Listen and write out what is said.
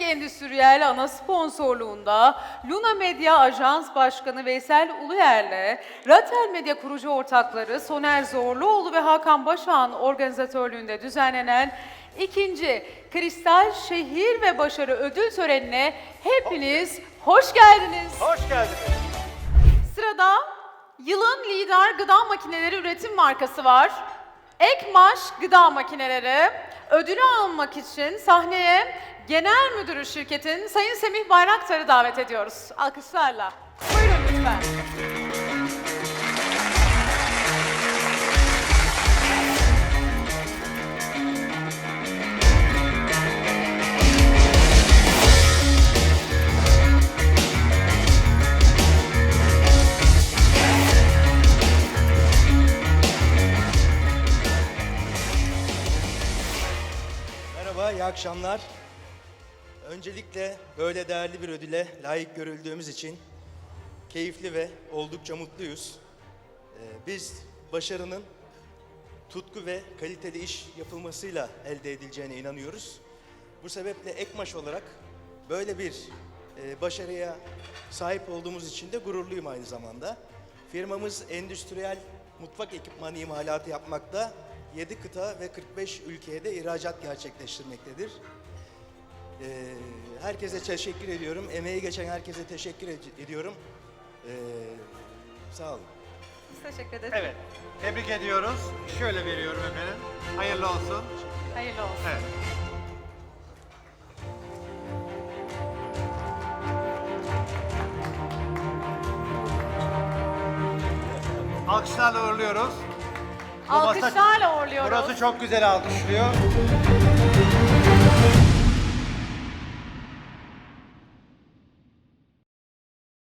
Endüstriyel ana sponsorluğunda Luna Medya Ajans Başkanı Veysel Uluyer'le Ratel Medya kurucu ortakları Soner Zorluoğlu ve Hakan Başağ'ın organizatörlüğünde düzenlenen ikinci Kristal Şehir ve Başarı Ödül Töreni'ne hepiniz hoş geldiniz. Hoş geldiniz. Sırada yılın lider gıda makineleri üretim markası var. Ekmaş Gıda Makineleri. Ödülü almak için sahneye Genel Müdürü şirketin Sayın Semih Bayraktar'ı davet ediyoruz. Alkışlarla. Buyurun lütfen. Merhaba, iyi akşamlar. Öncelikle böyle değerli bir ödüle layık görüldüğümüz için keyifli ve oldukça mutluyuz. Ee, Biz başarının tutku ve kaliteli iş yapılmasıyla elde edileceğine inanıyoruz. Bu sebeple Ekmaş olarak böyle bir e, başarıya sahip olduğumuz için de gururluyum aynı zamanda. Firmamız endüstriyel mutfak ekipmanı imalatı yapmakta, 7 kıta ve 45 ülkeye de ihracat gerçekleştirmektedir. Ee, herkese teşekkür ediyorum. Emeği geçen herkese teşekkür ed- ediyorum. Ee, sağ olun. Biz teşekkür ederiz. Evet, tebrik ediyoruz. Şöyle veriyorum efendim. Hayırlı olsun. Hayırlı olsun. Evet. Alkışlarla uğurluyoruz. Alkışlarla uğurluyoruz. Burası çok güzel alkışlıyor.